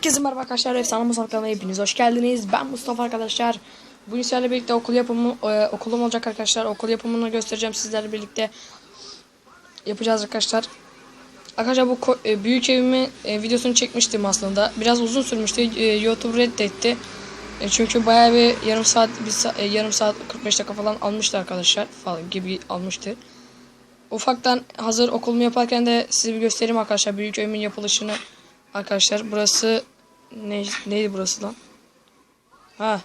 Herkese merhaba arkadaşlar. Efsane Mustafa kanalına hepiniz hoş geldiniz. Ben Mustafa arkadaşlar. Bugün sizlerle birlikte okul yapımı e, okulum olacak arkadaşlar. Okul yapımını göstereceğim sizlerle birlikte. Yapacağız arkadaşlar. Arkadaşlar bu e, büyük evimi e, videosunu çekmiştim aslında. Biraz uzun sürmüştü. E, YouTube reddetti. E, çünkü bayağı bir yarım saat bir sa- e, yarım saat 45 dakika falan almıştı arkadaşlar falan gibi almıştı. Ufaktan hazır okulumu yaparken de size bir göstereyim arkadaşlar büyük evimin yapılışını. Arkadaşlar burası ne neydi burası lan? Ha.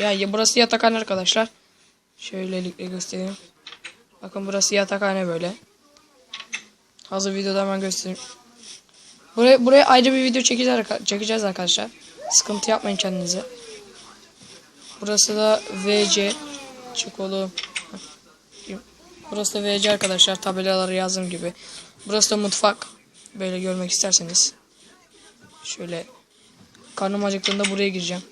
Ya, ya burası yatakhane arkadaşlar. Şöylelikle göstereyim. Bakın burası yatakhane böyle. Hazır videoda hemen göstereyim. Buraya, buraya ayrı bir video çekeceğiz, arka- çekeceğiz arkadaşlar. Sıkıntı yapmayın kendinize. Burası da VC. Çık. Burası da VC arkadaşlar. Tabelaları yazdım gibi. Burası da mutfak. Böyle görmek isterseniz. Şöyle karnım acıktığında buraya gireceğim.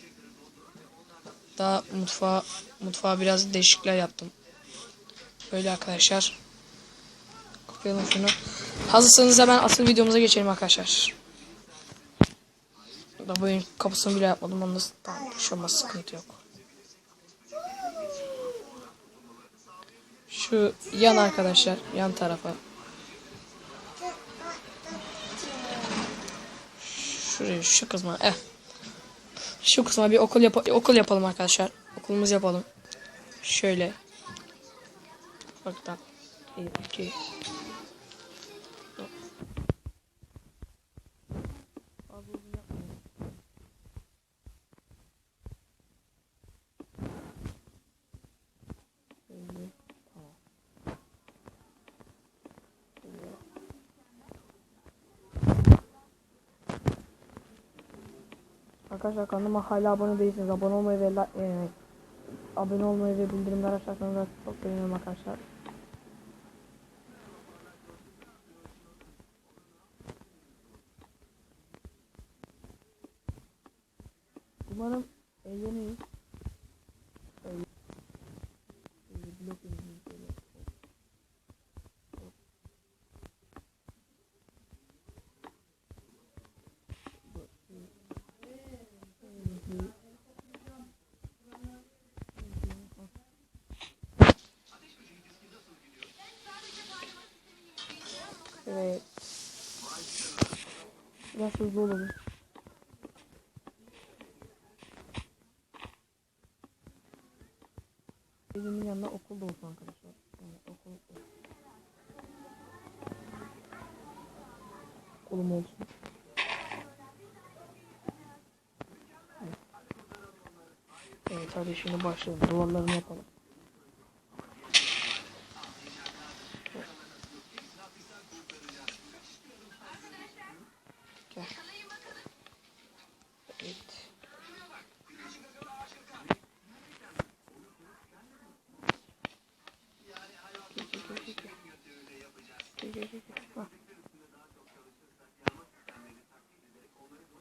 Daha mutfağa mutfağa biraz değişiklikler yaptım. Böyle arkadaşlar. Kopyalım şunu. Hazırsanız hemen asıl videomuza geçelim arkadaşlar. Evin kapısını bile yapmadım. Onu da tamam, bir şey sıkıntı yok. Şu yan arkadaşlar. Yan tarafa. Şuraya şu kısma. Eh. Şu kısma bir okul yap okul yapalım arkadaşlar. Okulumuz yapalım. Şöyle. Bak Baktan. 2 Arkadaşlar kanalıma hala abone değilseniz abone olmayı ve e, abone olmayı ve bildirimler açarsanız çok sevinirim arkadaşlar. Umarım eğleniriz. Şöyle. Şöyle blok ineyim şöyle. Evet. Biraz hızlı olalım. Evimin yanında okul da olsun arkadaşlar. Yani okul Okulum olsun. Evet hadi şimdi başlayalım. Duvarlarını yapalım.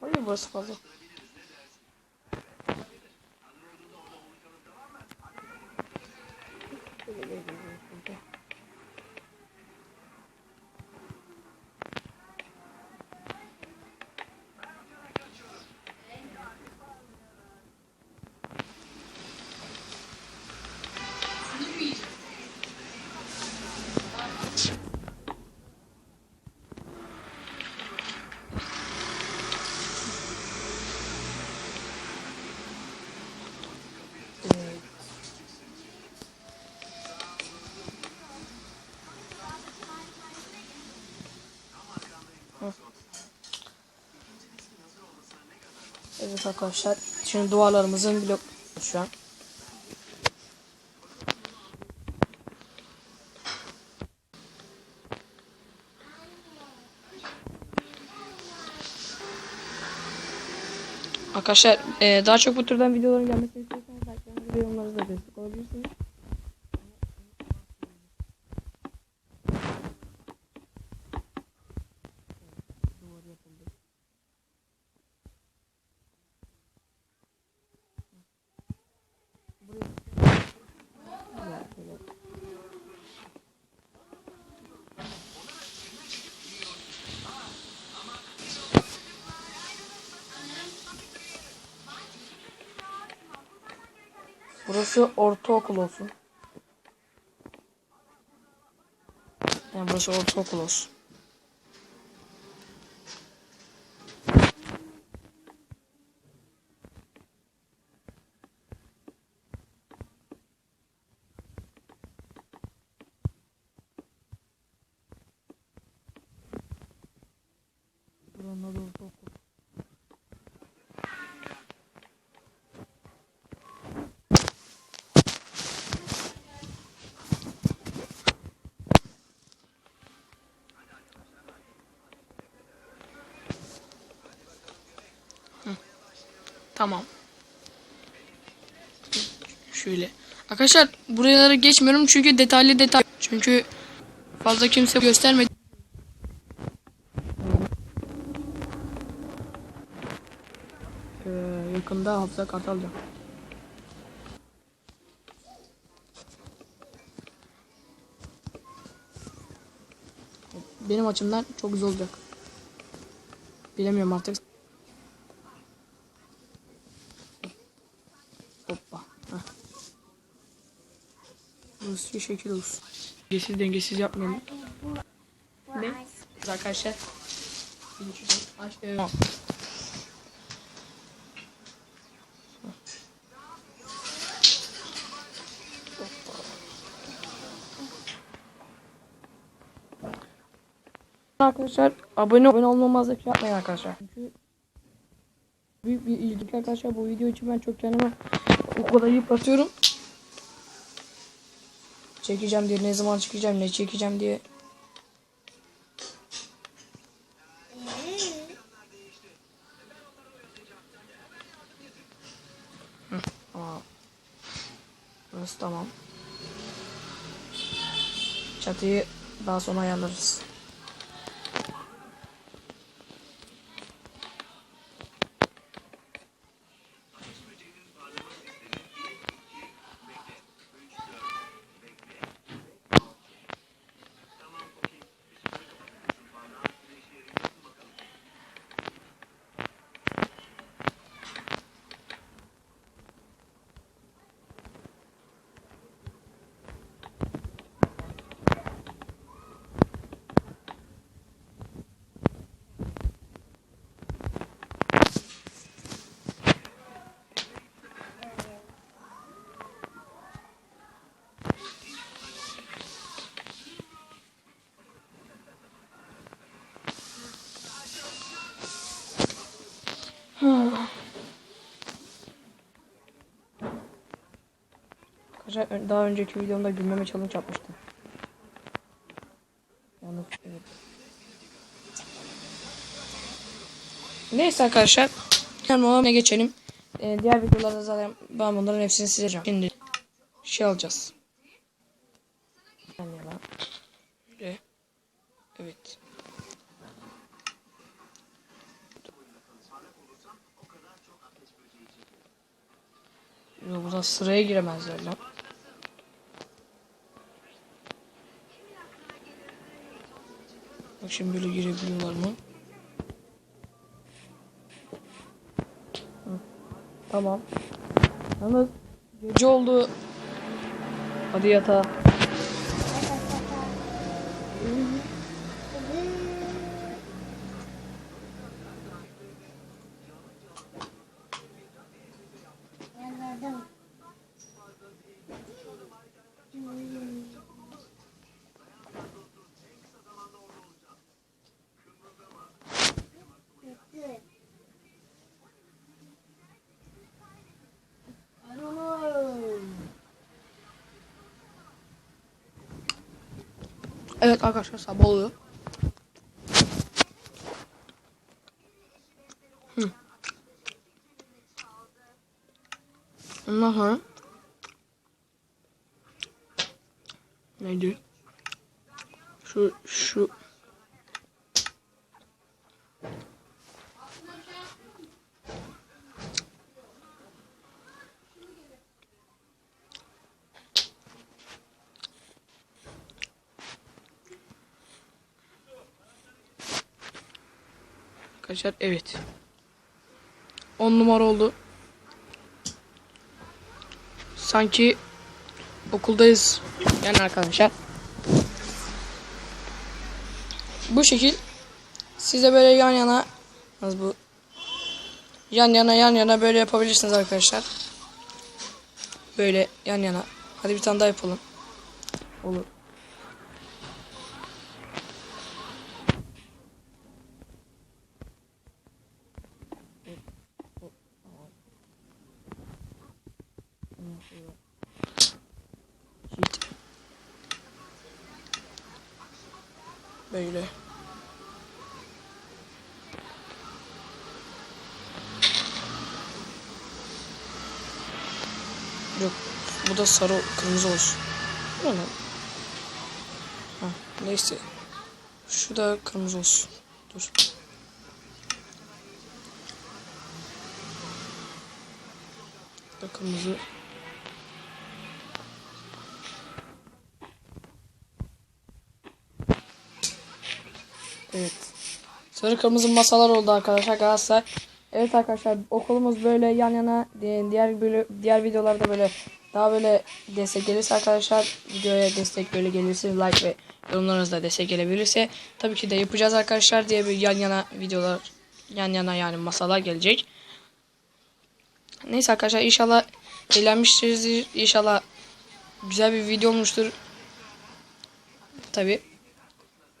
Hayır burası fazla. Evet arkadaşlar. Şimdi duvarlarımızın blok şu an. Arkadaşlar e, daha çok bu türden videoların gelmesini istiyorsanız like'larınızı ve yorumlarınızla destek olabilirsiniz. Duvar yapıldı. Buraya Güzel, şöyle. Burası ortaokul olsun. Yani burası ortaokul olsun. Tamam. Şöyle. Arkadaşlar buraları geçmiyorum çünkü detaylı detay. Çünkü fazla kimse göstermedi. Ee, yakında hafıza kartı alacağım. Benim açımdan çok güzel olacak. Bilemiyorum artık. Burası bir şekil olsun. Dengesiz dengesiz yapmayalım. Ne? Arkadaşlar. Arkadaşlar abone abone olmamazlık yapmayın arkadaşlar. Çünkü büyük bir ilgi arkadaşlar bu video için ben çok kendime o kadar yıpratıyorum. Çekeceğim diye ne zaman çekeceğim ne çekeceğim diye. Burası tamam. Çatıyı daha sonra ayarlarız. Arkadaşlar daha önceki videomda gülmeme challenge yapmıştım. Yalnız evet. Neyse arkadaşlar. Hemen geçelim. Ee, diğer videolarda zaten ben bunların hepsini sileceğim. Şimdi şey alacağız. Yani. Şöyle. Evet. Yok burada sıraya giremezler lan. Şimdi böyle girebiliyorlar mı? Hı, Tamam. Yalnız gece oldu. Hadi yatağa. Evet arkadaşlar sabah oluyor. Hı. Ondan sonra neydi? Şu şu Arkadaşlar evet. 10 numara oldu. sanki okuldayız. Yani arkadaşlar. Bu şekil size böyle yan yana az bu yan yana yan yana böyle yapabilirsiniz arkadaşlar. Böyle yan yana. Hadi bir tane daha yapalım. Olur. Böyle. Yok. Bu da sarı kırmızı olsun. Ne lan? Ha, neyse. Şu da kırmızı olsun. Dur. Da kırmızı. Evet. Sarı kırmızı masalar oldu arkadaşlar Galatasaray. Evet arkadaşlar okulumuz böyle yan yana di- diğer böyle diğer videolarda böyle daha böyle destek gelirse arkadaşlar videoya destek böyle gelirse like ve yorumlarınızda destek gelebilirse tabii ki de yapacağız arkadaşlar diye bir yan yana videolar yan yana yani masalar gelecek. Neyse arkadaşlar inşallah eğlenmişsinizdir. İnşallah güzel bir video olmuştur. Tabii.